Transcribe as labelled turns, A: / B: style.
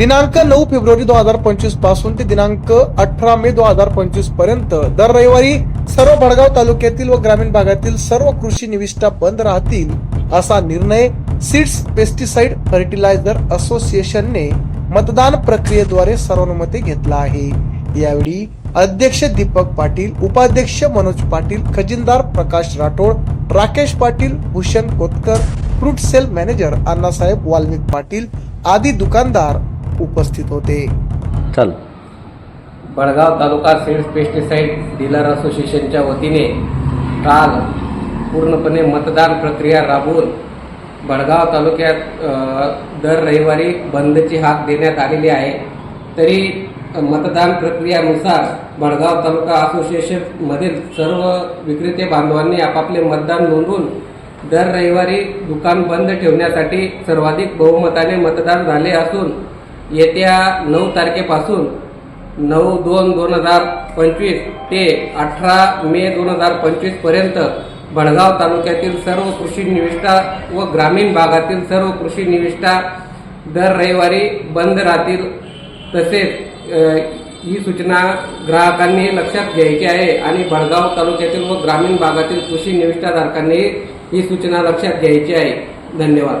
A: दिनांक नऊ फेब्रुवारी दोन हजार पंचवीसपासून ते दिनांक अठरा मे दोन हजार पंचवीसपर्यंत दर रविवारी सर्व भडगाव तालुक्यातील व ग्रामीण भागातील सर्व कृषी निविष्ठा बंद राहतील असा निर्णय सीड्स पेस्टिसाइड फर्टिलायझर असोसिएशनने मतदान प्रक्रियेद्वारे सर्वानुमते घेतला आहे. यावेळी अध्यक्ष दीपक पाटील उपाध्यक्ष Manoj Patil खजिनदार Prakash Rathod Rakesh Patil Bhushan Kotkar fruit sale manager Annasaheb Valmik Patil आदी दुकानदार उपस्थित होते.
B: चाल.
C: बडगाव तालुका सीड्स पेस्टिसाइड डीलर असोसिएशनच्या वतीने काल पूर्णपणे मतदान प्रक्रिया राबवून बडगाव तालुक्यात दर रविवारी बंदची हाक देण्यात आलेली आहे. तरी मतदान प्रक्रियानुसार बडगाव तालुका असोसिएशनमधील सर्व विक्रेते बांधवांनी आपापले मतदान नोंदवून दर रविवारी दुकान बंद ठेवण्यासाठी सर्वाधिक बहुमताने मतदान झाले असून येत्या नऊ तारखेपासून नऊ दोन दोन हजार पंचवीस ते अठरा मे दोन हजार पंचवीसपर्यंत भडगाव तालुक्यातील सर्व कृषी निविष्ठा व ग्रामीण भागातील सर्व कृषी निविष्ठा दर रविवारी बंद राहतील. तसेच ही सूचना ग्राहकांनी लक्षात घ्यायची आहे आणि भडगाव तालुक्यातील व ग्रामीण भागातील कृषी निविष्ठाधारकांनी ही सूचना लक्षात घ्यायची आहे. धन्यवाद.